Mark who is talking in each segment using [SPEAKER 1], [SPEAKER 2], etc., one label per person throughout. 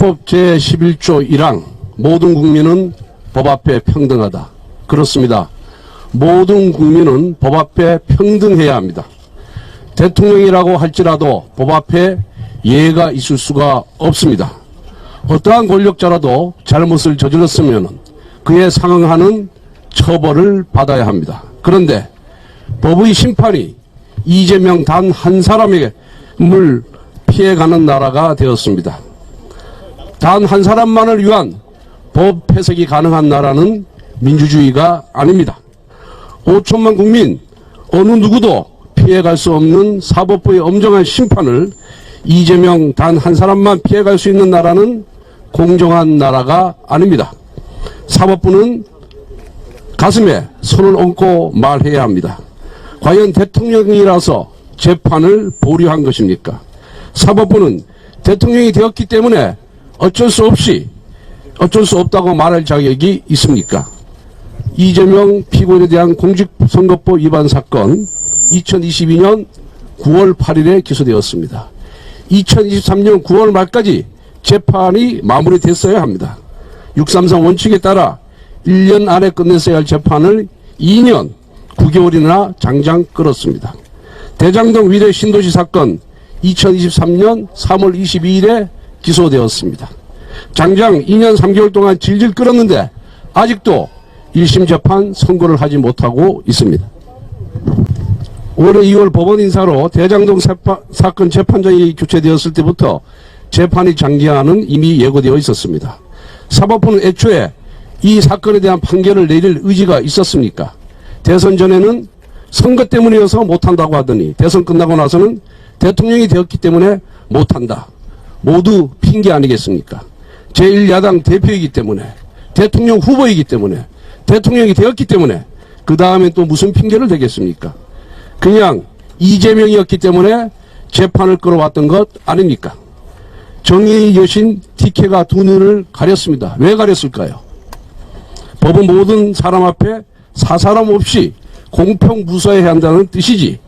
[SPEAKER 1] 헌법 제11조 1항 모든 국민은 법 앞에 평등하다. 그렇습니다. 모든 국민은 법 앞에 평등해야 합니다. 대통령이라고 할지라도 법 앞에 예가 있을 수가 없습니다. 어떠한 권력자라도 잘못을 저질렀으면 그에 상응하는 처벌을 받아야 합니다. 그런데 법의 심판이 이재명 단 한 사람에게 물 피해가는 나라가 되었습니다. 단 한 사람만을 위한 법 해석이 가능한 나라는 민주주의가 아닙니다. 5천만 국민 어느 누구도 피해갈 수 없는 사법부의 엄정한 심판을 이재명 단 한 사람만 피해갈 수 있는 나라는 공정한 나라가 아닙니다. 사법부는 가슴에 손을 얹고 말해야 합니다. 과연 대통령이라서 재판을 보류한 것입니까? 사법부는 대통령이 되었기 때문에 어쩔 수 없이 어쩔 수 없다고 말할 자격이 있습니까? 이재명 피고인에 대한 공직선거법 위반 사건 2022년 9월 8일에 기소되었습니다. 2023년 9월 말까지 재판이 마무리됐어야 합니다. 633 원칙에 따라 1년 안에 끝냈어야 할 재판을 2년 9개월이나 장장 끌었습니다. 대장동 위례 신도시 사건 2023년 3월 22일에 기소되었습니다. 장장 2년 3개월 동안 질질 끌었는데 아직도 1심 재판 선고를 하지 못하고 있습니다. 올해 2월 법원 인사로 대장동 사건 재판장이 교체되었을 때부터 재판이 장기화는 이미 예고되어 있었습니다. 사법부는 애초에 이 사건에 대한 판결을 내릴 의지가 있었습니까? 대선 전에는 선거 때문이어서 못한다고 하더니 대선 끝나고 나서는 대통령이 되었기 때문에 못한다. 모두 핑계 아니겠습니까? 제1야당 대표이기 때문에 대통령 후보이기 때문에 대통령이 되었기 때문에 그 다음에 또 무슨 핑계를 대겠습니까? 그냥 이재명이었기 때문에 재판을 끌어왔던 것 아닙니까? 정의의 여신 티케가 두 눈을 가렸습니다. 왜 가렸을까요? 법은 모든 사람 앞에 사사람 없이 공평 무사해야 한다는 뜻이지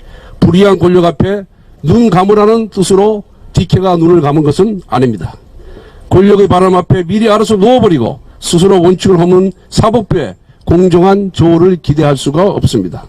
[SPEAKER 1] 불의한 권력 앞에 눈 감으라는 뜻으로 티케가 눈을 감은 것은 아닙니다. 권력의 바람 앞에 미리 알아서 누워버리고 스스로 원칙을 허문 사법부에 공정한 조를 기대할 수가 없습니다.